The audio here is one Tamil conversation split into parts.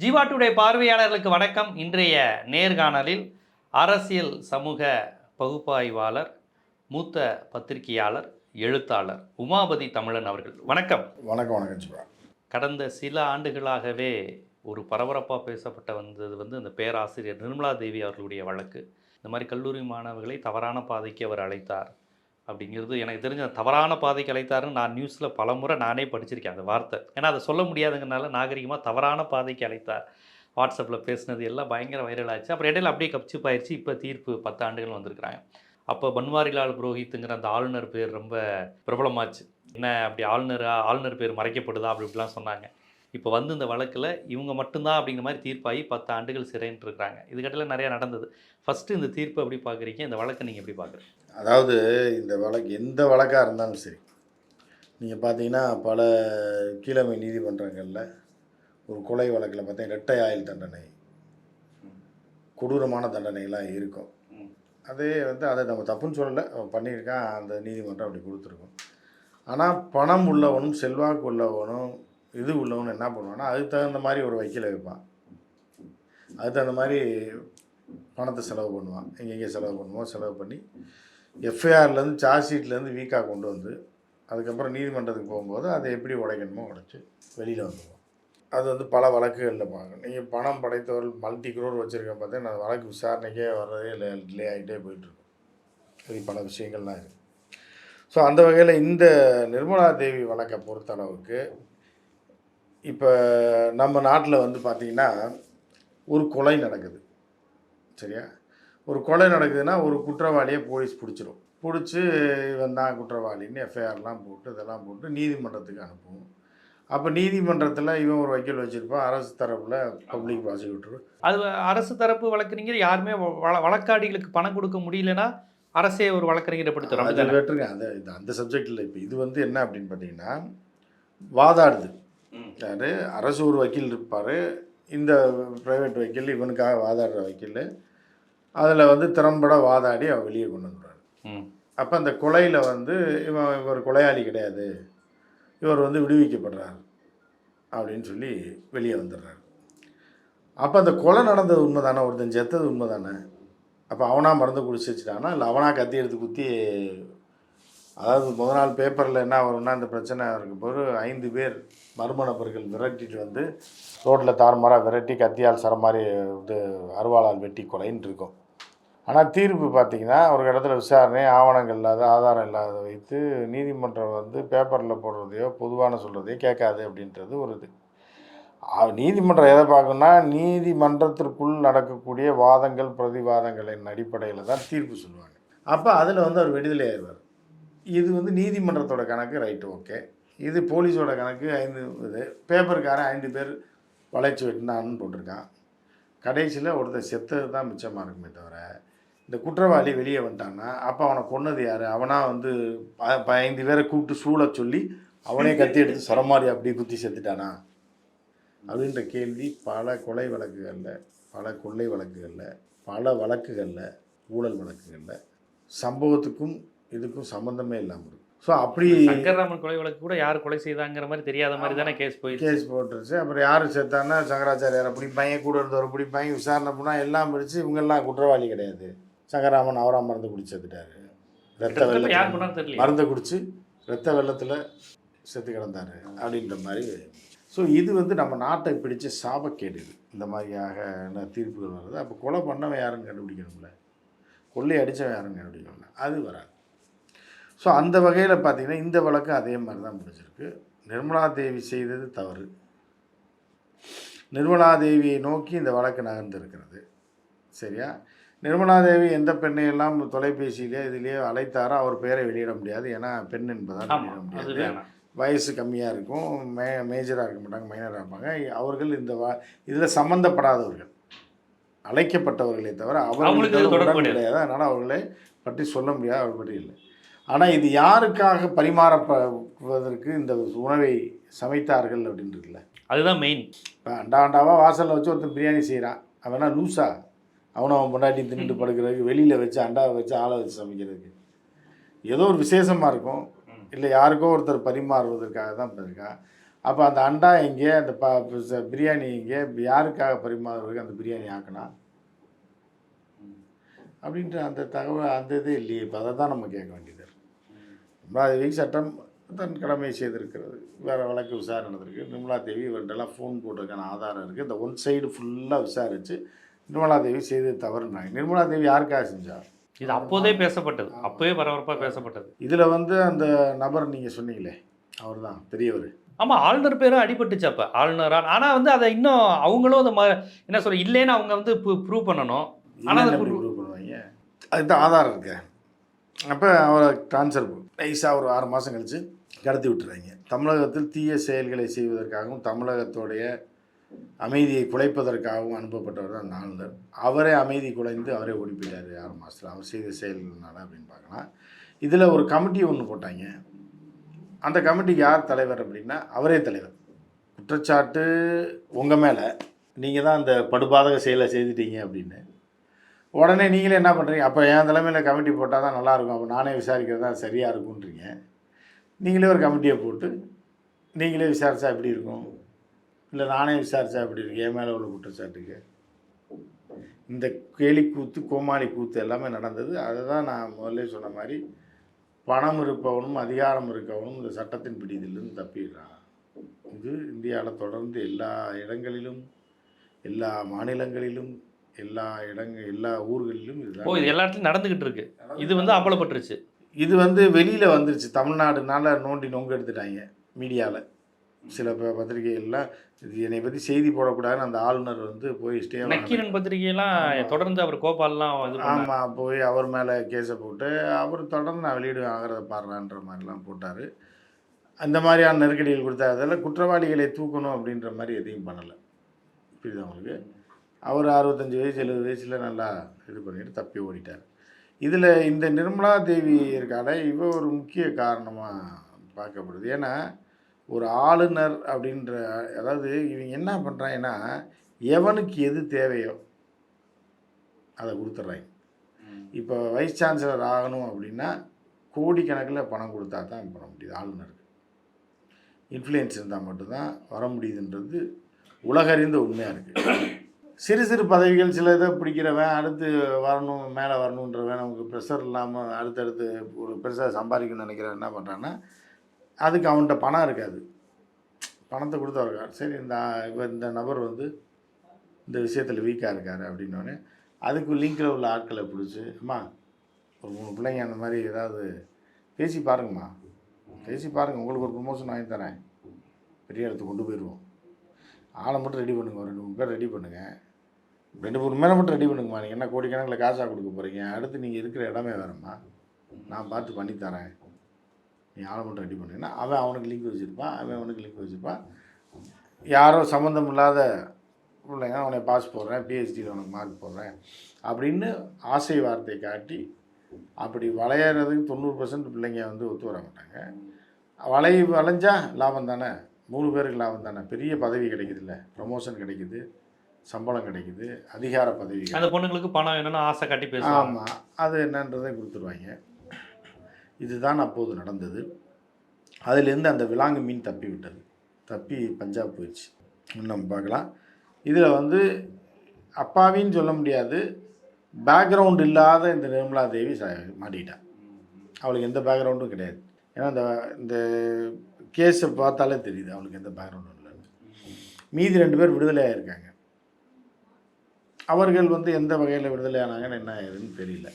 ஜீவாட்டுடைய பார்வையாளர்களுக்கு வணக்கம். இன்றைய நேர்காணலில் அரசியல் சமூக பகுப்பாய்வாளர் மூத்த பத்திரிகையாளர் எழுத்தாளர் உமாபதி தமிழன் அவர்கள். வணக்கம். வணக்கம் வணக்கம் சிவா கடந்த சில ஆண்டுகளாகவே ஒரு பரபரப்பாக பேசப்பட்ட வந்தது வந்து அந்த பேராசிரியர் நிர்மலா தேவி அவர்களுடைய வழக்கு. இந்த மாதிரி கல்லூரி மாணவர்களை தவறான பாதைக்கு அவர் அழைத்தார். அப்படிங்கிறது எனக்கு தெரிஞ்ச தவறான பாதைக்கு அழைத்தாருன்னு நான் நியூஸில் பலமுறை நானே படிச்சிருக்கேன் அந்த வார்த்தை. ஏன்னா அதை சொல்ல முடியாதுங்கிறனால நாகரிகமாக தவறான பாதைக்கு அழைத்தார். வாட்ஸ்அப்பில் பேசினது எல்லாம் பயங்கர வைரல் ஆச்சு. அப்புறம் இடையில அப்படியே கப்சிப் ஆயிடுச்சு இப்போ தீர்ப்பு பத்து ஆண்டுகள் வந்திருக்கிறாங்க. அப்போ பன்வாரிலால் புரோஹித்துங்கிற அந்த ஆளுநர் பேர் ரொம்ப பிரபலமாச்சு. என்ன அப்படி ஆளுநரா ஆளுநர் பேர் மறைக்கப்படுதா அப்படி இப்படிலாம் சொன்னாங்க. இப்போ வந்து இந்த வழக்கில் இவங்க மட்டும்தான் அப்படிங்கிற மாதிரி தீர்ப்பாகி பத்து ஆண்டுகள் சிறைன்ட்டு இருக்கிறாங்க இதுக்கட்டில் நிறையா நடந்தது. ஃபஸ்ட்டு இந்த தீர்ப்பு எப்படி பார்க்குறீங்க? இந்த வழக்கை நீங்கள் எப்படி பார்க்குறீங்க? அதாவது இந்த வழக்கு எந்த வழக்காக இருந்தாலும் சரி நீங்கள் பார்த்தீங்கன்னா பல கீழமை நீதிமன்றங்களில் ஒரு கொலை வழக்கில் பார்த்தீங்கன்னா இரட்டை ஆயுள் தண்டனை கொடூரமான தண்டனைலாம் இருக்கும். அதே வந்து அதை நம்ம தப்புன்னு சொல்லலை. அவன் பண்ணியிருக்கான். அந்த நீதிமன்றம் அப்படி கொடுத்துருக்கோம். ஆனால் பணம் உள்ளவனும் செல்வாக்கு உள்ளவனும் இது உள்ளவனும் என்ன பண்ணுவான்னா அதுக்கு தகுந்த மாதிரி ஒரு வைக்கல வைப்பான். அதுக்கு தகுந்த மாதிரி பணத்தை செலவு பண்ணுவான். எங்கெங்கே செலவு பண்ணுவோம் செலவு பண்ணி எஃப்ஐஆர்லேருந்து சார்ஜ் ஷீட்லேருந்து வீக்காக கொண்டு வந்து அதுக்கப்புறம் நீதிமன்றத்துக்கு போகும்போது அதை எப்படி உடைக்கணுமோ உடைச்சி வெளியில் வந்துடுவோம் அது வந்து பல வழக்குகளில் பார்க்கணும். நீங்கள் பணம் படைத்தவர்கள் மல்டி குரோர் வச்சுருக்க பார்த்தீங்கன்னா அந்த வழக்கு விசாரணைக்கே வர்றதே இல்லை டிலே ஆகிட்டே போயிட்டுருக்கும். இது பல விஷயங்கள்லாம் இருக்குது ஸோ அந்த வகையில் இந்த நிர்மலா தேவி வழக்கை பொறுத்தளவுக்கு இப்போ நம்ம நாட்டில் வந்து பார்த்திங்கன்னா ஒரு கொலை நடக்குது. சரியா? ஒரு கொலை நடக்குதுன்னா ஒரு குற்றவாளியை போலீஸ் பிடிச்சிரும். பிடிச்சி இவன் தான் குற்றவாளின்னு எஃப்ஐஆர்லாம் போட்டு இதெல்லாம் போட்டு நீதிமன்றத்துக்கு அனுப்புவோம். அப்போ நீதிமன்றத்தில் இவன் ஒரு வக்கீல் வச்சுருப்பான். அரசு தரப்பில் பப்ளிக் ப்ராசிக்யூட்டர் அது அரசு தரப்பு வழக்கறிஞர் யாருமே வழக்காடிகளுக்கு பணம் கொடுக்க முடியலன்னா அரசே ஒரு வழக்கறிஞரை படுத்துறோம் அது வெட்டுங்க அந்த அந்த சப்ஜெக்டில் இப்போ இது வந்து என்ன அப்படின்னு பார்த்தீங்கன்னா வாதாடுது. யார்? அரசு ஒரு வக்கீல் இருப்பார். இந்த ப்ரைவேட் வக்கீல் இவனுக்காக வாதாடுற வக்கீல். அதில் வந்து திறம்பட வாதாடி அவன் வெளியே கொண்டு வந்துடுவார் ம். அப்போ அந்த கொலையில் வந்து இவன் இவர் கொலையாளி கிடையாது. இவர் வந்து விடுவிக்கப்படுறார் அப்படின்னு சொல்லி வெளியே வந்துடுறாரு. அப்போ அந்த கொலை நடந்தது உண்மை தானே ஒருத்தன் செத்தது உண்மை தானே அப்போ அவனாக மருந்து குடிச்சு வச்சுட்டானா இல்லை அவனாக கத்தி எடுத்து குத்தி அதாவது முதல் நாள் பேப்பரில் என்ன வரும்னா இந்த பிரச்சனை இருக்கும் போது ஐந்து பேர் மர்ம நபர்கள் விரட்டிட்டு வந்து ரோட்டில் தாறுமாறாக விரட்டி கத்தியால் சர மாதிரி இது அருவாளால் வெட்டி கொலைன்னு இருக்கும். ஆனால் தீர்ப்பு பார்த்தீங்கன்னா ஒரு இடத்துல விசாரணை ஆவணங்கள் இல்லாத ஆதாரம் இல்லாத வைத்து நீதிமன்றம் வந்து பேப்பரில் போடுறதையோ பொதுவான சொல்கிறதையோ கேட்காது அப்படின்றது ஒரு இது. நீதிமன்றம் எதை பார்க்கணும்னா நீதிமன்றத்திற்குள் நடக்கக்கூடிய வாதங்கள் பிரதிவாதங்களின் அடிப்படையில் தான் தீர்ப்பு சொல்லுவாங்க. அப்போ அதில் வந்து அவர் விடுதலை ஆயிடுவார். இது வந்து நீதிமன்றத்தோட கணக்கு ரைட்டு ஓகே. இது போலீஸோட கணக்கு ஐந்து இது பேப்பருக்காரன் ஐந்து பேர் வளைச்சி வெட்டினான்னு போட்டிருக்கான். கடைசியில் ஒருத்தர் செத்தது தான் மிச்சமாக இருக்குமே தவிர இந்த குற்றவாளி வெளியே வந்துட்டான்னா அப்போ அவனை கொன்னது யார்? அவனாக வந்து ப- ப- ஐந்து பேரை கூப்பிட்டு சூழ சொல்லி அவனே கத்தி எடுத்து சரமாரி அப்படி குத்தி செத்துட்டானா? அப்படின்ற கேள்வி பல கொலை வழக்குகளில் பல கொள்ளை வழக்குகளில் பல வழக்குகளில் ஊழல் வழக்குகளில் சம்பவத்துக்கும் இதுக்கும் சம்மந்தமே இல்லாமல் இருக்கும் ஸோ அப்படி சங்கர்ராமன் கொலை வழக்கு கூட யார் கொலை செய்தாங்கிற மாதிரி தெரியாத மாதிரி தானே கேஸ் போயிடுச்சு. கேஸ் போட்டுருச்சு. அப்புறம் யார் செத்தான்னா சங்கராச்சாரியாரை. பிடிப்பாங்க கூட இருந்தவர் பிடிப்பாங்க விசாரணை பண்ணால் எல்லாம் பிடிச்சு இவங்கெல்லாம் குற்றவாளி கிடையாது. சங்கராமன் அவரா மருந்து குடிச்சு செத்துட்டாரு. ரத்த வெள்ளத்தில் மருந்தை குடிச்சு ரத்த வெள்ளத்தில் செத்து கிடந்தாரு அப்படின்ற மாதிரி. ஸோ இது வந்து நம்ம நாட்டை பிடிச்ச சாபக்கேடு இந்த மாதிரியாக தீர்ப்புகள் வருது. அப்போ கொலை பண்ணவன் யாருன்னு கண்டுபிடிக்கணும்ல? கொள்ளை அடித்தவன் யாருன்னு கண்டுபிடிக்கணும்ல? அது வராது. ஸோ அந்த வகையில் பார்த்தீங்கன்னா இந்த வழக்கு அதே மாதிரி தான் முடிஞ்சிருக்கு. நிர்மலா தேவி செய்தது தவறு. நிர்மலா தேவியை நோக்கி இந்த வழக்கு நகர்ந்திருக்கிறது. சரியா? நிர்மலா தேவி எந்த பெண்ணையெல்லாம் தொலைபேசியிலே இதிலேயே அழைத்தாரோ அவர் பெயரை வெளியிட முடியாது. ஏன்னா பெண் என்பதால் வெளியிட முடியாது. வயசு கம்மியாக இருக்கும். மே மேஜராக இருக்க மாட்டாங்க மைனராக இருப்பாங்க. அவர்கள் இந்த வா இதில் சம்மந்தப்படாதவர்கள் அழைக்கப்பட்டவர்களே தவிர அவர்களுக்கு தொடர்பு கிடையாது. அதனால் அவர்களை பற்றி சொல்ல முடியாது. அவர் பற்றி இல்லை. ஆனால் இது யாருக்காக பரிமாறப்படுவதற்கு இந்த உணவை சமைத்தார்கள் அப்படின்னு இருக்குல்ல அதுதான் மெயின் இப்போ அண்டா அண்டாவாக வாசலில் வச்சு ஒருத்தன் பிரியாணி செய்கிறான் அவனா லூஸா அவனும் அவன் பொண்டாட்டி தின்னுட்டு படுக்கிறதுக்கு வெளியில் வச்சு அண்டாவை வச்சு ஆளை வச்சு சமைக்கிறதுக்கு. ஏதோ ஒரு விசேஷமாக இருக்கும். இல்லை யாருக்கோ ஒருத்தர் பரிமாறுவதற்காக தான் பண்ணியிருக்கான் அப்போ அந்த அண்டா எங்கே அந்த ப பிரியாணி எங்கே யாருக்காக பரிமாறுறதுக்கு அந்த பிரியாணி ஆக்கினா? அப்படின்ற அந்த தகவல் அந்த இது இல்லையே. இப்போ அதை தான் நம்ம கேட்க வேண்டியது. இருக்கு. நிர்மலாதேவி சட்டம் தன் கடமை செய்திருக்கிறது. வேறு வழக்கு விசாரணை நடந்திருக்கு நிர்மலா தேவி இவர்கிட்டலாம் ஃபோன் போட்டிருக்கான ஆதாரம் இருக்குது இந்த ஒன் சைடு ஃபுல்லாக விசாரித்து நிர்மலா தேவி செய்தது தவறுனாங்க. நிர்மலா தேவி யாருக்காக செஞ்சா? இது அப்போதே பேசப்பட்டது. அப்போவே பரபரப்பாக பேசப்பட்டது. இதில் வந்து அந்த நபர் நீங்கள் சொன்னீங்களே அவர் தான் பெரியவர். ஆமா ஆளுநர் பேரும் அடிபட்டுச்சு அப்ப. ஆளுநரா ஆனா வந்து அதை இன்னும் அவங்களும் அந்த ம- என்ன சொல்ற இல்லைன்னு அவங்க வந்து ப்ரூவ் பண்ணணும். ஆனா அது எப்படி ப்ரூவ் பண்ணுவாங்க? அதுதான் ஆதாரம் இருக்கு. அப்போ அவரை ட்ரான்ஸ்ஃபர் நைஸாக ஒரு ஆறு மாதம் கழித்து கடத்தி விட்டுறாங்க. தமிழகத்தில் தீய செயல்களை செய்வதற்காகவும் தமிழகத்துடைய அமைதியை குலைப்பதற்காகவும் அனுப்பப்பட்டவர் தான் அந்த அவரே அமைதி குலைந்து அவரே ஓடி போயிட்டார் ஆறு மாதத்தில் அவர் செய்த செயல்னால அப்படின்னு பார்க்கலாம். இதில் ஒரு கமிட்டி ஒன்று போட்டாங்க. அந்த கமிட்டிக்கு யார் தலைவர் அப்படின்னா அவரே தலைவர். குற்றச்சாட்டு உங்கள் மேலே. நீங்கள் தான் அந்த படுபாதக செயலை செய்துட்டீங்க அப்படின்னு. உடனே நீங்களே என்ன பண்ணுறீங்க அப்போ என் தலைமையில் கமிட்டி போட்டால் தான் நல்லாயிருக்கும். அப்போ நானே விசாரிக்கிறது தான் சரியாக இருக்குன்றீங்க நீங்களே ஒரு கமிட்டியை போட்டு நீங்களே விசாரித்தா எப்படி இருக்கும்? இல்லை நானே விசாரித்தா எப்படி இருக்கு என் மேலே உள்ள குற்றச்சாட்டுக்கு. இந்த கேலி கூத்து கோமாளி கூத்து எல்லாமே நடந்தது. அதை தான் நான் முதல்ல சொன்ன மாதிரி பணம் இருப்பவனும் அதிகாரம் இருக்கவனும் இந்த சட்டத்தின் பிடியிலிருந்து தப்பிடுறான். இது இந்தியாவில் தொடர்ந்து எல்லா இடங்களிலும் எல்லா மாநிலங்களிலும் எல்லா இடங்க எல்லா ஊர்களிலும் ஓ இது எல்லா இடத்துலயும் நடந்துகிட்டு இருக்கு. இது வந்து அம்பலப்பட்டுருச்சு. இது வந்து வெளியில் வந்துருச்சு. தமிழ்நாடுனால நோண்டி நொங்க எடுத்துட்டாங்க மீடியாவில் சில பத்திரிகைகள்லாம் இது என்னை பற்றி செய்தி போடக்கூடாதுன்னு அந்த ஆளுநர் வந்து போய் ஸ்டே நக்கீரன் பத்திரிகையெல்லாம் தொடர்ந்து அவர் கோபால்லாம். ஆமாம் போய் அவர் மேலே கேஸை போட்டு அவர் தொடர்ந்து நான் வெளியிடு ஆகிறத பாடுறான்ற மாதிரிலாம் போட்டார். அந்த மாதிரியான நெருக்கடிகள் கொடுத்தாதில் குற்றவாளிகளை தூக்கணும் அப்படின்ற மாதிரி எதையும் பண்ணலை. புரியுதா உங்களுக்கு? அவர் அறுபத்தஞ்சு வயசு எழுபது வயசில் நல்லா இது பண்ணிட்டு தப்பி ஓடிட்டார். இதில் இந்த நிர்மலா தேவி இருக்கால இவ ஒரு முக்கிய காரணமாக பார்க்கப்படுது. ஏன்னா ஒரு ஆளுநர் அப்படின்ற அதாவது இவங்க என்ன பண்ணுறாங்கன்னா எவனுக்கு எது தேவையோ அதை கொடுத்துட்றாங்க. இப்போ வைஸ் சான்சலர் ஆகணும் அப்படின்னா கோடிக்கணக்கில் பணம் கொடுத்தா தான் பண்ண முடியுது ஆளுநருக்கு. இன்ஃப்ளூயன்ஸ் இருந்தால் மட்டும்தான் வர முடியுதுன்றது உலகறிந்த உண்மையாக இருக்குது சிறு சிறு பதவிகள் சில இதை பிடிக்கிறவன் அடுத்து வரணும் மேலே வரணுன்றவன் நமக்கு ப்ரெஷர் இல்லாமல் அடுத்தடுத்து ஒரு பெருசாக சம்பாதிக்கணும்னு நினைக்கிறவன் என்ன பண்ணுறான்னா அதுக்கு அவன்கிட்ட பணம் இருக்காது. பணத்தை கொடுத்தவருக்கார் சரி இந்த இப்போ இந்த நபர் வந்து இந்த விஷயத்தில் வீக்காக இருக்கார் அப்படின்னோடனே அதுக்கு லிங்கில் உள்ள ஆட்களை பிடிச்சி அம்மா ஒரு மூணு பிள்ளைங்க அந்த மாதிரி ஏதாவது பேசி பாருங்கம்மா. பேசி பாருங்கள் உங்களுக்கு ஒரு ப்ரொமோஷன் வாங்கி தரேன். பெரிய இடத்துக்கு கொண்டு போயிடுவோம். ஆளை மட்டும் ரெடி பண்ணுங்கள் ஒரு ரெண்டு மூணு பேர் ரெடி பண்ணுங்கள் ரெண்டு மூணு மேலே மட்டும் ரெடி பண்ணுங்கம்மா. நீங்கள் என்ன கோடிக்கணக்கில் காசாக கொடுக்க போகிறீங்க அடுத்து நீங்கள் இருக்கிற இடமே வேறம்மா. நான் பார்த்து பண்ணித்தரேன். நீ ஆளை மட்டும் ரெடி பண்ணீங்கன்னா அவன் அவனுக்கு லிங்க் வச்சுருப்பான். அவன் அவனுக்கு லிங்க் வச்சுருப்பான். யாரோ சம்மந்தம் இல்லாத பிள்ளைங்க அவனை பாஸ் போடுறேன். பிஹெச்டியில் உனக்கு மார்க் போடுறேன். அப்படின்னு ஆசை வார்த்தை காட்டி அப்படி வளையறதுக்கு தொண்ணூறு பர்சன்ட் பிள்ளைங்க வந்து ஒத்து வர மாட்டாங்க. வளை வளைஞ்சா லாபம் தானே? மூணு பேருக்கு லாபம் தானே? பெரிய பதவி கிடைக்குதுல்ல. ப்ரமோஷன் கிடைக்குது. சம்பளம் கிடைக்குது அதிகார பதவி அந்த பொண்ணுங்களுக்கு பணம் வேணும்னு ஆசை காட்டி பேசுவாங்க. ஆமாம் அது என்னன்றதை கொடுத்துருவாங்க. இதுதான் அப்போது நடந்தது. அதிலேருந்து அந்த விலாங்கு மீன் தப்பி விட்டது. தப்பி பஞ்சாப் போயிடுச்சு. இன்னும் நம்ம பார்க்கலாம். இதில் வந்து அப்பாவின்னு சொல்ல முடியாது. பேக்ரவுண்ட் இல்லாத இந்த நிர்மலா தேவி ச மாட்டிக்கிட்டான் அவளுக்கு எந்த பேக்ரவுண்டும் கிடையாது. ஏன்னா இந்த இந்த கேஸை பார்த்தாலே தெரியுது அவளுக்கு எந்த பேக்ரவுண்டும் இல்லைன்னு. மீதி ரெண்டு பேர் விடுதலை ஆகியிருக்காங்க அவர்கள் வந்து எந்த வகையில் விடுதலை ஆனாங்கன்னு என்ன ஏதுன்னு தெரியல.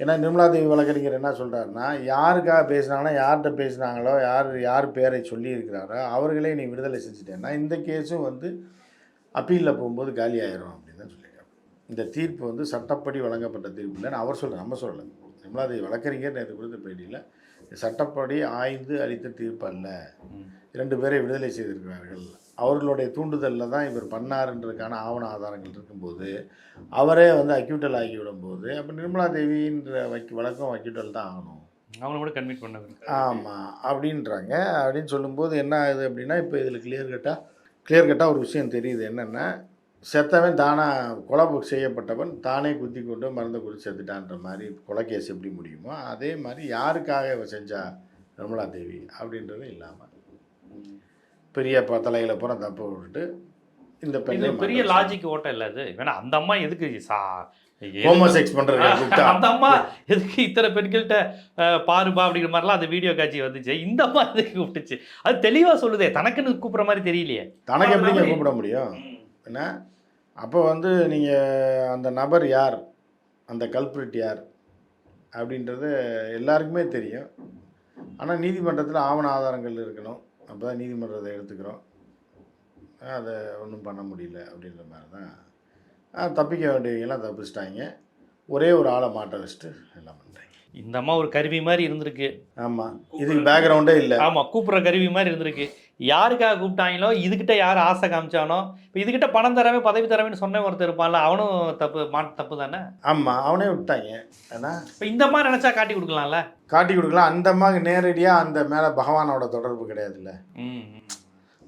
ஏன்னா நிர்மலா தேவி வழக்கறிஞர் என்ன சொல்கிறாருன்னா யாருக்காக பேசுனாங்கன்னா யார்கிட்ட பேசுனாங்களோ யார் யார் பேரை சொல்லியிருக்கிறாரோ அவர்களே நீ விடுதலை செஞ்சுட்டேன்னா இந்த கேஸும் வந்து அப்பீலில் போகும்போது காலி ஆயிரும் அப்படின்னு தான் சொல்லியிருக்காரு இந்த தீர்ப்பு வந்து சட்டப்படி வழங்கப்பட்ட தீர்ப்பு இல்லைன்னு அவர் சொல்கிறார் நம்ம சொல்லலை. நிர்மலா தேவி வழக்கறிஞர் நேற்று கொடுத்த பேட்டியில் சட்டப்படி ஆய்ந்து அளித்த தீர்ப்பு அல்ல இரண்டு பேரை விடுதலை செய்திருக்கிறார்கள். அவர்களுடைய தூண்டுதலில் தான் இவர் பண்ணாருன்றதுக்கான ஆவண ஆதாரங்கள் இருக்கும்போது அவரே வந்து அக்யூட்டல் ஆகி விடும்போது அப்போ நிர்மலா தேவின்ற வைக்க வழக்கம் அக்யூட்டல் தான் ஆகணும். அவங்கள கூட கன்வீட் பண்ணது ஆமாம் அப்படின்றாங்க. அப்படின்னு சொல்லும்போது என்ன ஆகுது அப்படின்னா இப்போ இதில் கிளியர் கட்டாக கிளியர் கட்டாக ஒரு விஷயம் தெரியுது. என்னென்னா செத்தவன் தானா கொலை செய்யப்பட்டவன் தானே குத்தி கொண்டு மருந்தை குடிச்சு செத்துட்டான்ற மாதிரி கொலை கேஸ் எப்படி முடியுமோ அதே மாதிரி யாருக்காக இவ செஞ்சா நிர்மலா தேவி அப்படின்றது இல்லாமல் பெரிய ப தலைகளை பூரா தப்ப விட்டுட்டு இந்த பெண்ணை பெரிய லாஜிக் ஓட்டம் இல்ல அது. வேணா அந்த அம்மா எதுக்கு சா ஹோமோசெக்ஸ் பண்ணுறது அந்த அம்மா எதுக்கு இத்தனை பெண்கள்கிட்ட அஹ், பாருப்பா அப்படிங்கிற மாதிரிலாம் அந்த வீடியோ காட்சி வந்துச்சு. இந்த அம்மா எதுக்கு கூப்பிட்டுச்சு அது தெளிவா சொல்லுதே. தனக்குன்னு கூப்பிடுற மாதிரி தெரியலையே. தனக்கு நபர் கூப்பிட முடியும்? என்ன? அப்போ வந்து நீங்கள் அந்த நபர் யார்? அந்த கல்பிரிட் யார்? அப்படின்றது எல்லாருக்குமே தெரியும். ஆனால் நீதிமன்றத்தில் ஆவண ஆதாரங்கள் இருக்கணும். அப்போ தான் நீதிமன்றத்தை எடுத்துக்கிறோம். அதை ஒன்றும் பண்ண முடியல அப்படின்ற மாதிரி தான் தப்பிக்க வேண்டியவங்கெல்லாம் தப்பிச்சிட்டாங்க. ஒரே ஒரு ஆளை மாட்ட வச்சுட்டு எல்லாம் பண்ணுறாங்க இந்த அம்மா ஒரு கருவி மாதிரி இருந்திருக்கு. ஆமாம் இதுக்கு பேக்ரவுண்டே இல்லை. ஆமா கூப்பிடுற கருவி மாதிரி இருந்திருக்கு. யாருக்காக கூப்பிட்டாங்களோ இதுகிட்ட யார் ஆசை காமிச்சானோ இப்போ இதுகிட்ட பணம் தரவே பதவி தரவேன்னு சொன்ன ஒருத்தர் இருப்பான்ல அவனும் தப்பு மா தப்பு தானே? ஆமாம் அவனே விட்டாங்க. ஏன்னா இப்போ இந்த மாதிரி நினைச்சா காட்டி கொடுக்கலாம்ல? காட்டி கொடுக்கலாம். அந்த அம்மாவுக்கு நேரடியாக அந்த மேலே பகவானோட தொடர்பு கிடையாதுல்ல.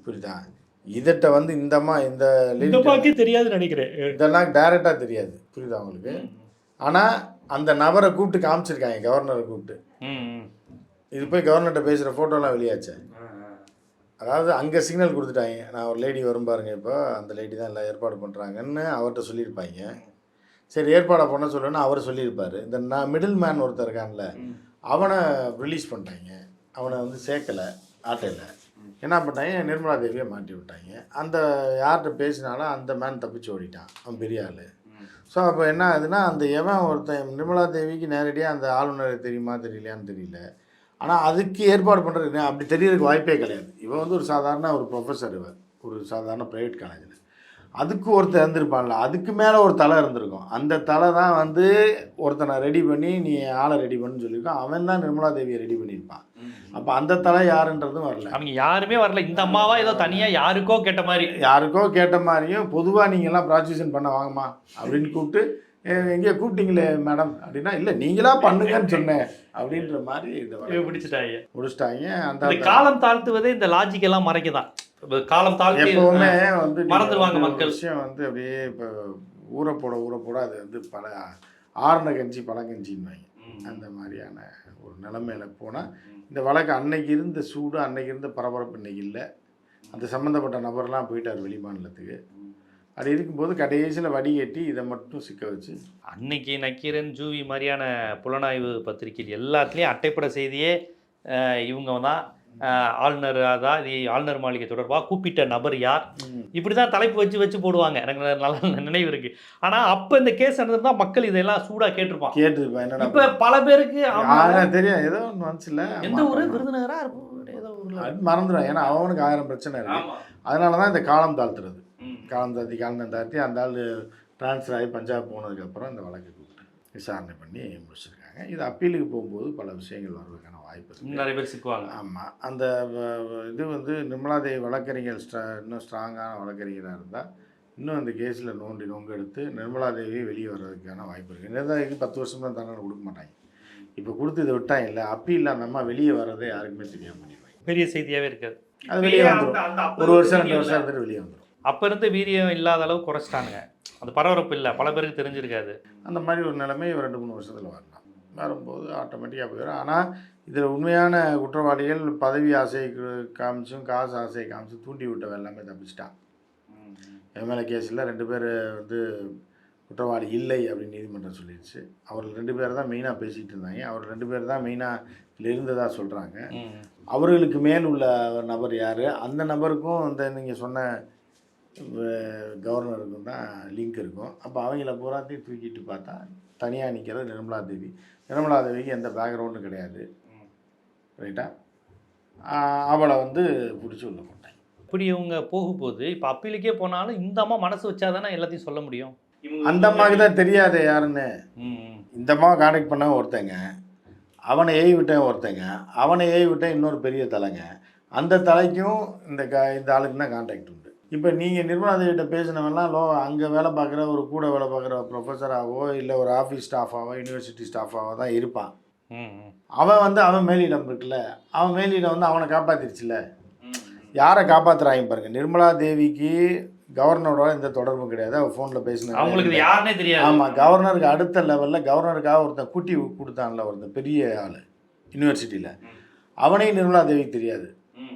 புரியுதா? இதட்ட வந்து இந்த அம்மா இந்த தெரியாதுன்னு நினைக்கிறேன். இதெல்லாம் டைரெக்டாக தெரியாது. புரியுதா உங்களுக்கு? ஆனால் அந்த நபரை கூப்பிட்டு காமிச்சிருக்காங்க கவர்னரை கூப்பிட்டு. இது போய் கவர்னர்கிட்ட பேசுகிற ஃபோட்டோலாம் வெளியாச்சு. அதாவது அங்கே சிக்னல் கொடுத்துட்டாங்க. நான் ஒரு லேடி வரும் பாருங்க இப்போ அந்த லேடி தான் எல்லாம் ஏற்பாடு பண்ணுறாங்கன்னு அவர்கிட்ட சொல்லியிருப்பாங்க. சரி ஏற்பாடை பண்ண சொல்லுன்னு அவர் சொல்லியிருப்பார். இந்த நான் மிடில் மேன் ஒருத்தர் இருக்கான்ல அவனை ரிலீஸ் பண்ணிட்டாங்க. அவனை வந்து சேர்க்கலை ஆட்டையில். என்ன பண்ணிட்டாங்க நிர்மலா தேவியை மாட்டி விட்டாங்க. அந்த யார்கிட்ட பேசினாலும் அந்த மேன் தப்பிச்சு ஓடிட்டான். அவன் பெரிய ஆள். ஸோ அப்போ என்ன ஆகுதுன்னா அந்த எவன் ஒருத்தன் நிர்மலா தேவிக்கு நேரடியாக அந்த ஆளுநர் தெரியுமா தெரியலையான்னு தெரியல. ஆனால் அதுக்கு ஏற்பாடு பண்ணுறது அப்படி தெரியறதுக்கு வாய்ப்பே கிடையாது. இவன் வந்து ஒரு சாதாரண ஒரு ப்ரொஃபஸர் இவன். ஒரு சாதாரண ப்ரைவேட் காலேஜில் அதுக்கு ஒருத்தர் இருந்திருப்பான்ல அதுக்கு மேலே ஒரு தலை இருந்திருக்கும். அந்த தலை தான் வந்து ஒருத்தனை ரெடி பண்ணி நீ ஆளை ரெடி பண்ணுன்னு சொல்லியிருக்கான். அவன் தான் நிர்மலா தேவியை ரெடி பண்ணியிருப்பான். அப்போ அந்த தலை யாருன்றதும் வரல. அவங்க யாருமே வரல. இந்த அம்மாவா ஏதோ தனியா யாருக்கோ கேட்ட மாதிரி. யாருக்கோ கேட்ட மாதிரியும் பொதுவாக நீங்கள்லாம் ப்ராசிக்யூஷன் பண்ண வாங்கம்மா அப்படின்னு கூப்பிட்டு எங்கேயோ கூப்பிட்டீங்களே மேடம் அப்படின்னா இல்லை நீங்களா பண்ணுங்கன்னு சொன்னேன் அப்படின்ற மாதிரி வழக்கு பிடிச்சிட்டாங்க. முடிச்சிட்டாங்க அந்த காலம் தாழ்த்துவதே இந்த லாஜிக் எல்லாம் மறைக்குதான். காலம் தாழ்த்தி எப்பவுமே வந்து மறந்துடுவாங்க மக்கள். விஷயம் வந்து அப்படியே இப்போ ஊற போட ஊற போட அது வந்து பல ஆறுன கஞ்சி பழங்கஞ்சின்வாங்க அந்த மாதிரியான ஒரு நிலைமையில போனால் இந்த வழக்கு அன்னைக்கு இருந்த சூடு அன்னைக்கு இருந்த பரபரப்பு இன்னைக்கு இல்லை. அந்த சம்மந்தப்பட்ட நபர்லாம் போயிட்டார் வெளிமாநிலத்துக்கு அப்படி இருக்கும்போது கடைசியில் வடிகட்டி இதை மட்டும் சிக்க வச்சு அன்னைக்கு நக்கீரன் ஜூவி மாதிரியான புலனாய்வு பத்திரிகைகள் எல்லாத்துலேயும் அட்டைப்பட செய்தியே இவங்க தான் ஆளுநர் அதான் இது ஆளுநர் மாளிகை தொடர்பாக கூப்பிட்ட நபர் யார்? இப்படி தான் தலைப்பு வச்சு வச்சு போடுவாங்க. எனக்கு நல்ல நினைவு இருக்கு. ஆனால் அப்போ இந்த கேஸ் நடந்திருந்தா மக்கள் இதெல்லாம் சூடாக கேட்டிருப்பான் கேட்டு இப்போ பல பேருக்கு தெரியும் ஏதோ ஒன்று வந்துச்சுல எந்த ஊர்? விருதுநகரா? இருக்கும் ஏதோ ஊர்ல. மறந்துடும் ஏன்னா அவனுக்கு ஆயிரம் பிரச்சனை இருக்கு. அதனால தான் இந்த காலம் தாழ்த்துறது. காலம் தாழ்த்தி காலம் தாழ்த்தி அந்த ஆள் ட்ரான்ஸ்ஃபர் ஆகி பஞ்சாப் போனதுக்கப்புறம் இந்த வழக்கு கூப்பிட்டு விசாரணை பண்ணி முடிச்சிருக்காங்க. இது அப்பீலுக்கு போகும்போது பல விஷயங்கள் வர்றதுக்கான வாய்ப்பு இருக்குது நிறைய பேர் சிக்குவாங்க. ஆமாம் அந்த இது வந்து நிர்மலாதேவி வழக்கறிஞர் ஸ்ட்ரா இன்னும் ஸ்ட்ராங்கான வழக்கறிஞராக இருந்தால் இன்னும் அந்த கேஸில் நோண்டி நோங்க எடுத்து நிர்மலாதேவி வெளியே வர்றதுக்கான வாய்ப்பு இருக்குது நிர்மலாதேவிக்கு பத்து வருஷம் தான் தண்டனை கொடுக்க மாட்டாங்க. இப்போ கொடுத்து இதை விட்டாங்க இல்லை அப்பீல் அந்த அம்மா வெளியே வர்றதே யாருக்குமே தெரியாம பண்ணிடுவாங்க. பெரிய செய்தியாவே இருக்காது. அது வெளியே வந்துடும் ஒரு வருஷம் இருந்த ரெண்டு வருஷம் வீரியம் இருந்துட்டு வெளியே வந்துடும் அப்ப இருந்த வீரியம் இல்லாத அளவு குறைச்சிட்டானுங்க. அந்த பரபரப்பு இல்லை. பல பேருக்கு தெரிஞ்சிருக்காது. அந்த மாதிரி ஒரு நிலைமை ரெண்டு மூணு வருஷத்தில் வரலாம். வரும்போது ஆட்டோமேட்டிக்காக போயிடும். ஆனால் இதில் உண்மையான குற்றவாளிகள் பதவி ஆசை காமிச்சும் காசு ஆசையை காமிச்சும் தூண்டி விட்ட எல்லாமே தப்பிச்சிட்டான். மேலே கேஸில் ரெண்டு பேர் வந்து குற்றவாளி இல்லை அப்படின்னு நீதிமன்றம் சொல்லிடுச்சு. அவர்கள் ரெண்டு பேர் தான் மெயினாக பேசிகிட்டு இருந்தாங்க. அவர் ரெண்டு பேர் தான் மெயினாக இதில் இருந்ததாக சொல்கிறாங்க. அவர்களுக்கு மேல் உள்ள நபர் யார்? அந்த நபருக்கும் இந்த நீங்கள் சொன்ன கவர்னருக்கும் தான் லிங்க் இருக்கும். அப்போ அவங்கள பூராத்தையும் தூக்கிட்டு பார்த்தா தனியாக நிற்கிறது நிர்மலா தேவி. நிர்மலா தேவிக்கு எந்த பேக்ரவுண்டும் கிடையாது. ரைட்டா அவளை வந்து பிடிச்சி உள்ள போட்டாங்க இப்படி இவங்க போகும்போது இப்போ அப்பீலுக்கே போனாலும் இந்த அம்மா மனசு வச்சாதானே எல்லாத்தையும் சொல்ல முடியும்? அந்த அம்மாவுக்கு தான் தெரியாது யாருன்னு. இந்த அம்மாவை கான்டாக்ட் பண்ண ஒருத்தங்க அவனை ஏவி விட்டேன் ஒருத்தங்க அவனை ஏவி விட்டேன் இன்னொரு பெரிய தலைங்க. அந்த தலைக்கும் இந்த க இந்த ஆளுக்கு தான் கான்டாக்ட் இப்போ நீங்கள் நிர்மலா தேவிகிட்ட பேசினவெல்லாம் லோ அங்கே வேலை பார்க்குற ஒரு கூட வேலை பார்க்குற ப்ரொஃபஸராகவோ இல்லை ஒரு ஆஃபீஸ் ஸ்டாஃபாவோ யூனிவர்சிட்டி ஸ்டாஃபாவோ தான் இருப்பான். அவன் வந்து அவன் மேலிடம் இருக்குல்ல. அவன் மேலிடம் வந்து அவனை காப்பாத்திருச்சுல யாரை காப்பாத்துறாங்க பாருங்க. நிர்மலா தேவிக்கு கவர்னரோட எந்த தொடர்பும் கிடையாது. அவள் ஃபோனில் பேசின அவங்களுக்கு இது யாருன்னே தெரியாது. ஆமாம் கவர்னருக்கு அடுத்த லெவலில் கவர்னருக்காக ஒருத்தன் கூட்டி கொடுத்தான்ல ஒருத்தன் பெரிய ஆள் யூனிவர்சிட்டியில் அவனையும் நிர்மலா தேவிக்கு தெரியாது.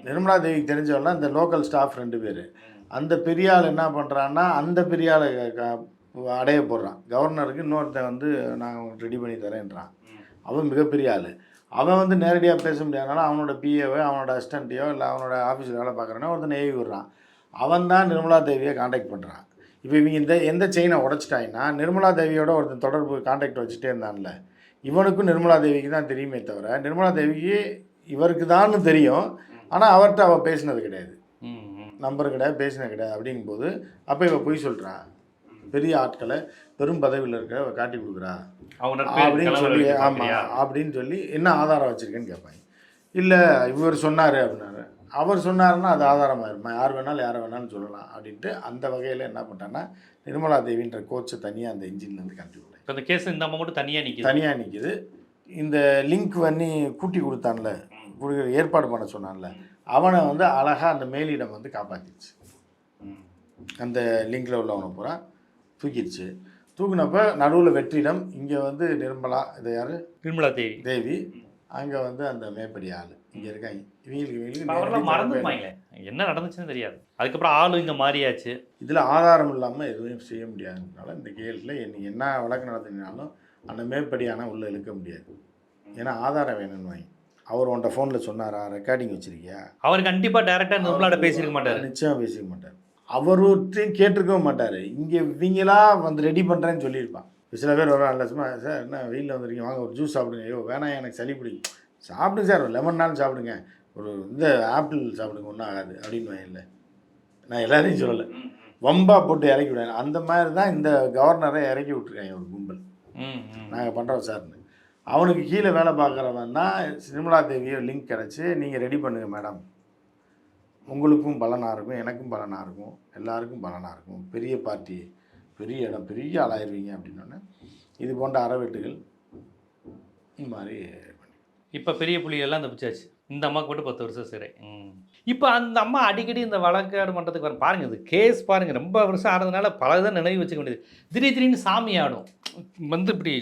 நிர்மலா தேவிக்கு தெரிஞ்சவெல்லாம் இந்த லோக்கல் ஸ்டாஃப் ரெண்டு பேர். அந்த பெரிய ஆள் என்ன பண்ணுறான்னா அந்த பெரிய ஆளை க- அடைய போடுறான் கவர்னருக்கு இன்னொருத்தன் வந்து நான் ரெடி பண்ணி தரேன்றான். அவன் மிகப்பெரிய ஆள். அவன் வந்து நேரடியாக பேச முடியாதனால அவனோட பிஏவோ அவனோட அசிஸ்டண்ட்டையோ இல்லை அவனோட ஆஃபீஸில் வேலை பார்க்குறனோ ஒருத்தன் ஏவி விடுறான். அவன் தான் நிர்மலா தேவியை காண்டாக்ட் பண்ணுறான் இப்போ இவங்க இந்த எந்த செயினை உடச்சிட்டாங்கன்னா நிர்மலா தேவியோட ஒருத்தன் தொடர்பு காண்டாக்ட் வச்சுட்டே இருந்தான்ல. இவனுக்கும் நிர்மலா தேவிக்கு தான் தெரியுமே தவிர நிர்மலா தேவிக்கு இவருக்கு தான் தெரியும். ஆனால் அவர்கிட்ட அவள் பேசினது கிடையாது. நம்பர் கிடையாது பேசினது கிடையாது அப்படிங்கும்போது அப்போ இவ பொய் சொல்கிறா பெரிய ஆட்களை பெரும் பதவியில் இருக்கிற காட்டி கொடுக்குறா. அப்படின்னு சொல்லி ஆமாம்? அப்படின்னு சொல்லி என்ன ஆதாரம் வச்சுருக்கேன்னு கேட்பாங்க. இல்லை இவர் சொன்னார் அப்படின்னாரு. அவர் சொன்னாருன்னா அது ஆதாரமாயிருமா யார் வேணாலும் யாரை வேணாலும் சொல்லலாம் அப்படின்ட்டு அந்த வகையில் என்ன பண்ணிட்டான்னா நிர்மலா தேவின்ற கோச்சை தனியாக அந்த இன்ஜின்லேருந்து கட்டி விடுறேன் இப்ப இந்த கேஸ் இந்த அம்மா மட்டும் தனியா நிக்குது. தனியாக நிற்கிது இந்த லிங்க் பண்ணி கூட்டி கொடுத்தான்ல. ஏற்பாடு பண்ண சொன்னான்ல. அவனை வந்து அழகாக அந்த மேலிடம் வந்து காப்பாற்றிடுச்சு. அந்த லிங்கில் உள்ளவனை பூரா தூக்கிடுச்சு. தூக்குனப்ப நடுவில் வெற்றிடம் இங்கே வந்து நிர்மலா இது யார்? நிர்மலா தேவி. தேவி. அங்கே வந்து அந்த மேப்படி ஆள். இங்கே இருக்காங்க. இவங்களுக்கு இவங்களுக்கு மறந்துருப்பாங்களே என்ன நடந்துச்சுன்னு தெரியாது. அதுக்கப்புறம் ஆளு இங்க மாறியாச்சு. இதில் ஆதாரம் இல்லாமல் எதுவும் செய்ய முடியாதுனால இந்த கேஸில் என்ன என்ன வழக்கு நடத்தினாலும் அந்த மேற்படியான உள்ளே இழுக்க முடியாது. ஏன்னா ஆதாரம் வேணும்னு வாங்கி. அவர் உன்ட்ட ஃபோனில் சொன்னாரா? ரெக்கார்டிங் வச்சிருக்கியா? அவர் கண்டிப்பா டைரக்டா நிர்மலாட்ட பேசியிருக்க மாட்டாரு. நிச்சயம் பேசிக்க மாட்டார். அவர்கிட்டையும் கேட்டிருக்கவும் மாட்டார். இங்கே இவங்களா வந்து ரெடி பண்ணுறேன்னு சொல்லியிருப்பான். சில பேர் வரான்ல சும்மா சார் என்ன வெயிலில் வந்திருக்கீங்க? வாங்க ஒரு ஜூஸ் சாப்பிடுங்க. ஐயோ வேணாம் எனக்கு சளி பிடிக்கும். சாப்பிடுங்க சார். ஒரு லெமன்னாலும் சாப்பிடுங்க. ஒரு இந்த ஆப்பிள் சாப்பிடுங்க ஒன்றும் ஆகாது. அப்படின்னு இல்லை. நான் எல்லாரையும் சொல்லலை. வம்பா போட்டு இறக்கி விடுவேன். அந்த மாதிரி தான் இந்த கவர்னரை இறக்கி விட்ருக்காங்க ஒரு கும்பல். நாங்கள் பண்ணுறோம் சார்னு. அவனுக்கு கீழே வேலை பார்க்குறவன் தான் நிர்மலா தேவியோ லிங்க் கிடச்சி நீங்கள் ரெடி பண்ணுங்கள் மேடம் உங்களுக்கும் பலனாக இருக்கும் எனக்கும் பலனாக இருக்கும் எல்லாருக்கும் பலனாக இருக்கும். பெரிய பார்ட்டி பெரிய இடம் பெரிய ஆளாயிருவீங்க அப்படின்னோடனே இது போன்ற அறவெட்டுகள் இது மாதிரி இப்போ பெரிய பெரிய அந்த தப்பிச்சாச்சு இந்த அம்மாவுக்கு மட்டும் பத்து வருஷம் சிறை. இப்போ அந்த அம்மா அடிக்கடி இந்த வழக்காடு மன்றத்துக்கு வர பாருங்கள் இது கேஸ் பாருங்கள் ரொம்ப வருஷம் ஆனதுனால பல நினைவு வச்சுக்க வேண்டியது. திடீர் திடீர்னு சாமி ஆடும். வந்து இப்படி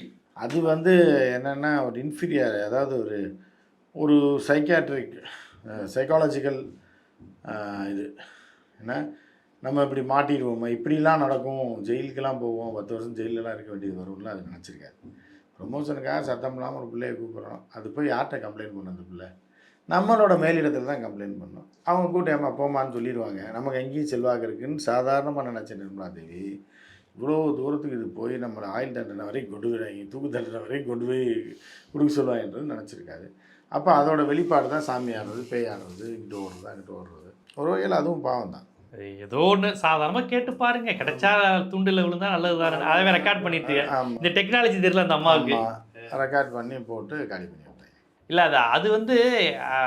அது வந்து என்னென்னா ஒரு இன்ஃபீரியர் அதாவது ஒரு ஒரு சைக்காட்ரிக் சைக்காலஜிக்கல் இது. என்ன? நம்ம இப்படி மாட்டிடுவோமா? இப்படிலாம் நடக்கும். ஜெயிலுக்கெல்லாம் போவோம். பத்து வருஷம் ஜெயிலெலாம் இருக்க வேண்டியது வரும்ல அது நினச்சிருக்காரு. ப்ரொமோஷனுக்காக சத்தம் இல்லாமல் ஒரு பிள்ளையை கூப்பிட்றோம். அது போய் யார்கிட்ட கம்ப்ளைண்ட் பண்ண அந்த பிள்ளை? நம்மளோட மேலிடத்தில் தான் கம்ப்ளைண்ட் பண்ணோம். அவங்க கூட்டி ஏமா போமான்னு சொல்லிடுவாங்க. நமக்கு எங்கேயும் செல்வாக்கு இருக்குன்னு சாதாரணமாக நினச்ச நிர்மலா தேவி. இவ்வளோ தூரத்துக்கு இது போய் நம்மளை ஆயுள் தண்டனை வரைக்கும் கொண்டு போயிடுவாங்க தூக்கு தண்டனை வரைக்கும் கொண்டு போய் கொடுக்க சொல்லுவாங்கன்றது நினச்சிருக்காரு. அப்போ அதோட வெளிப்பாடு தான் சாமி ஆடுறது பேய் ஆடுறது இங்கிட்டு ஓடுறது அங்கிட்டு ஓடுறது. ஒரு வகையில் அதுவும் பாவம் தான் ஏதோ ஒன்று சாதாரணமாக கேட்டு பாருங்க. கிடைச்சா துண்டில் விழுந்தா நல்லது தானே அதே ரெக்கார்ட் பண்ணிட்டு இந்த டெக்னாலஜி தெரியல அந்த அம்மாவுக்கு. ரெக்கார்ட் பண்ணி போட்டு காலி பண்ணி விட்டாங்க இல்லை அது அது வந்து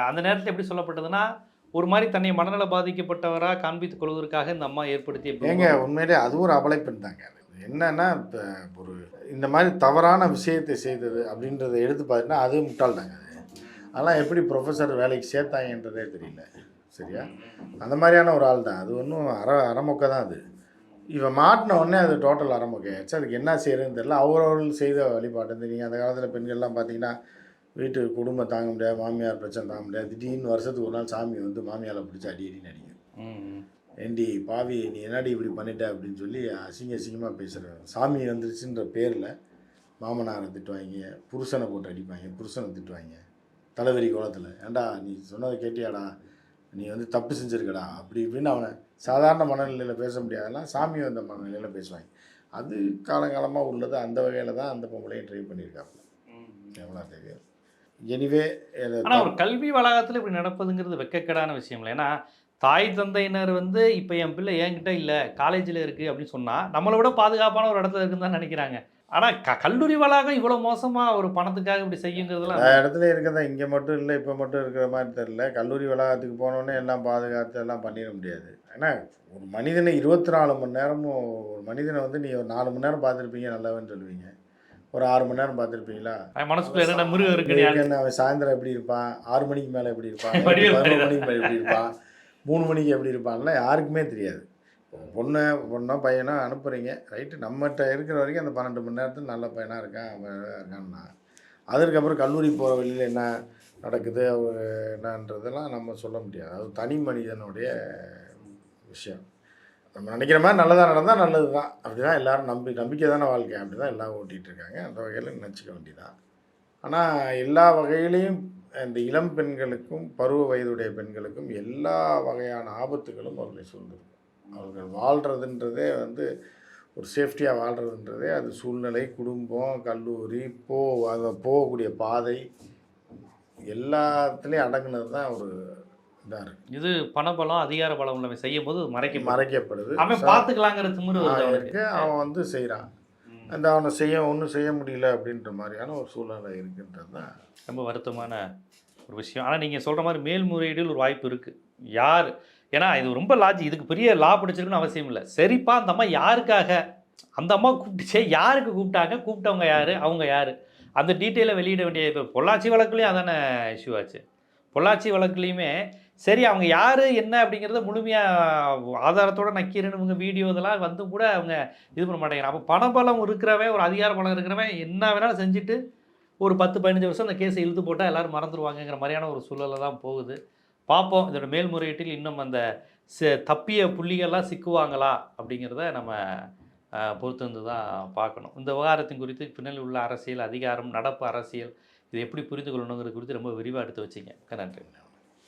அந்த நேரத்தில் எப்படி சொல்லப்பட்டதுன்னா ஒரு மாதிரி தன்னை மனநல பாதிக்கப்பட்டவராக காண்பித்துக் கொள்வதற்காக இந்த அம்மா ஏற்படுத்திய ஏங்க உண்மையிலே அதுவும் ஒரு அபலைப்பெண் தாங்க. அது என்னன்னா இப்போ ஒரு இந்த மாதிரி தவறான விஷயத்தை செய்தது அப்படின்றத எடுத்து பார்த்தீங்கன்னா அது முட்டாள்தாங்க அது அதெல்லாம் எப்படி ப்ரொஃபஸர் வேலைக்கு சேர்த்தாங்கன்றதே தெரியல. சரியா? அந்த மாதிரியான ஒரு ஆள் தான். அது ஒன்றும் அற அறமொக்க தான் அது. இவன் மாட்டின உடனே அது டோட்டல் அறமொக்கையாச்சு. அதுக்கு என்ன செய்யறதுன்னு தெரியல. அவரவர்கள் செய்த வழிபாட்டு இந்த நீங்கள் அந்த காலத்தில் பெண்கள்லாம் பார்த்தீங்கன்னா வீட்டு குடும்பம் தாங்க முடியாது மாமியார் பிரச்சனை தாங்க முடியாது. திடீர்னு வருஷத்துக்கு ஒரு நாள் சாமி வந்து மாமியாரை பிடிச்சி அடி அடி நடிக்கும். ஏண்டி பாவி நீ என்னடி இப்படி பண்ணிட்ட அப்படின்னு சொல்லி அசிங்க அசிங்கமாக பேசுகிறேன் சாமி வந்துருச்சுன்ற பேரில் மாமனாரை திட்டுவாங்க புருஷனை போட்டு அடிப்பாங்க புருஷனை திட்டுவாங்க. தலைவரி கோலத்தில். ஏன்டா நீ சொன்னதை கேட்டியாடா? நீ வந்து தப்பு செஞ்சுருக்கடா? அப்படி இப்படின்னு அவனை சாதாரண மனநிலையில் பேச முடியாதெல்லாம் சாமி வந்த மனநிலையில் பேசுவாங்க. அது காலங்காலமாக உள்ளது. அந்த வகையில் தான் அந்த பொம்பளையும் ட்ரை பண்ணியிருக்காப்புல. எவ்வளோ தெரியும் எனிவே ஆனா ஒரு கல்வி வளாகத்துல இப்படி நடப்பதுங்கிறது வெக்கக்கேடான விஷயம் இல்லை. ஏன்னா தாய் தந்தையினர் வந்து இப்போ என் பிள்ளை என்கிட்ட இல்லை காலேஜில் இருக்குது அப்படின்னு சொன்னால் நம்மளை விட பாதுகாப்பான ஒரு இடத்துல இருக்குன்னு தான் நினைக்கிறாங்க. ஆனால் க கல்லூரி வளாகம் இவ்வளோ மோசமாக ஒரு பணத்துக்காக இப்படி செய்யுங்கிறதுலாம் எல்லா இடத்துலையும் இருக்கிறதா இங்கே மட்டும் இல்லை இப்போ மட்டும் இருக்கிற மாதிரி தெரில கல்லூரி வளாகத்துக்கு போனோடனே எல்லாம் பாதுகாத்து எல்லாம் பண்ணிட முடியாது. ஏன்னா ஒரு மனிதனை இருபத்தி நாலு மணி நேரமும் ஒரு மனிதனை வந்து நீ ஒரு நாலு மணி நேரம் பார்த்துருப்பீங்க நல்லவன்னு சொல்லுவீங்க. ஒரு ஆறு மணி நேரம் பார்த்துருப்பீங்களா? மனசுக்குள்ள என்னென்ன மிருகம் இருக்குன்னு யாரு- என்ன அவன் சாயந்தரம் எப்படி இருப்பான்? ஆறு மணிக்கு மேலே எப்படி இருப்பான்? பதினொரு. மணிக்கு மேலே எப்படி இருப்பான்? மூணு மணிக்கு எப்படி இருப்பான்லாம் யாருக்குமே தெரியாது. பொண்ணை பொண்ணோ பையனோ அனுப்புகிறீங்க ரைட்டு நம்மகிட்ட இருக்கிற வரைக்கும் அந்த பன்னெண்டு மணி நேரத்தில் நல்ல பையனாக இருக்கான் இருக்கான்னா. அதுக்கப்புறம் கல்லூரி போகிற வழியில் என்ன நடக்குது? அவர் என்னன்றதெல்லாம் நம்ம சொல்ல முடியாது. அது தனி மனிதனுடைய விஷயம். நம்ம நினைக்கிற மாதிரி நல்லதாக நடந்தால் நல்லது தான் அப்படி தான் எல்லோரும் நம்பி நம்பிக்கை தானே வாழ்க்கை. அப்படி தான் எல்லாம் ஓட்டிகிட்டு இருக்காங்க. அந்த வகையில் நினச்சிக்க வேண்டியதான் ஆனால் எல்லா வகையிலையும் இந்த இளம் பெண்களுக்கும் பருவ வயதுடைய பெண்களுக்கும் எல்லா வகையான ஆபத்துகளும் அவர்களை சூழ்ந்திருக்கும். அவர்கள் வாழ்கிறதுன்றதே வந்து ஒரு சேஃப்டியாக வாழ்கிறதுன்றதே அது சூழ்நிலை குடும்பம் கல்லூரி போ அதை போகக்கூடிய பாதை எல்லாத்துலேயும் அடங்குனது தான் ஒரு இதாக இருக்குது இது பணபலம் அதிகார பலம் உள்ளவன் செய்யும் போது மறைக்க மறைக்கப்படுது. அவன் பார்த்துக்கலாங்கிற திமிரு இருக்கு. அவன் வந்து செய்கிறான். அந்த அவனை செய்ய ஒன்றும் செய்ய முடியல அப்படின்ற மாதிரியான ஒரு சூழ்நிலை இருக்குன்றது தான். ரொம்ப வருத்தமான ஒரு விஷயம். ஆனால் நீங்கள் சொல்கிற மாதிரி மேல்முறையீடில் ஒரு வாய்ப்பு இருக்குது யார்? ஏன்னா இது ரொம்ப லாஜி இதுக்கு பெரிய லா பிடிச்சிருக்குன்னு அவசியம் இல்லை. சரிப்பா அந்த அம்மா யாருக்காக? அந்த அம்மா கூப்பிட்டுச்சே யாருக்கு கூப்பிட்டாங்க? கூப்பிட்டவங்க யார்? அவங்க யார்? அந்த டீட்டெயிலை வெளியிட வேண்டிய இப்போ பொள்ளாச்சி வழக்குலேயும் அதானே இஷ்யூ ஆச்சு. பொள்ளாச்சி வழக்குலேயுமே சரி அவங்க யார் என்ன அப்படிங்கிறத முழுமையாக ஆதாரத்தோட நக்கீரன் இவங்க வீடியோ இதெல்லாம் வந்து கூட அவங்க இது பண்ண மாட்டேங்கிறாங்க. அப்போ பணபலம் இருக்கிறவன் ஒரு அதிகார பலம் இருக்கிறவன் என்ன வேணாலும் செஞ்சுட்டு ஒரு பத்து பதினஞ்சு வருஷம் அந்த கேஸை இழுத்து போட்டால் எல்லோரும் மறந்துடுவாங்கங்கிற மாதிரியான ஒரு சூழலில் தான் போகுது. பார்ப்போம் இதோட மேல்முறையீட்டில் இன்னும் அந்த ச- தப்பிய புள்ளிகள்லாம் சிக்குவாங்களா அப்படிங்கிறத நம்ம பொறுத்திருந்து தான் பார்க்கணும். இந்த விவகாரத்தின் குறித்து பின்னணியில் உள்ள அரசியல் அதிகாரம் நடப்பு அரசியல் இதை எப்படி புரிந்து கொள்ளணுங்கிறது குறித்து ரொம்ப விரிவாக எடுத்து வச்சிங்க. நன்றி.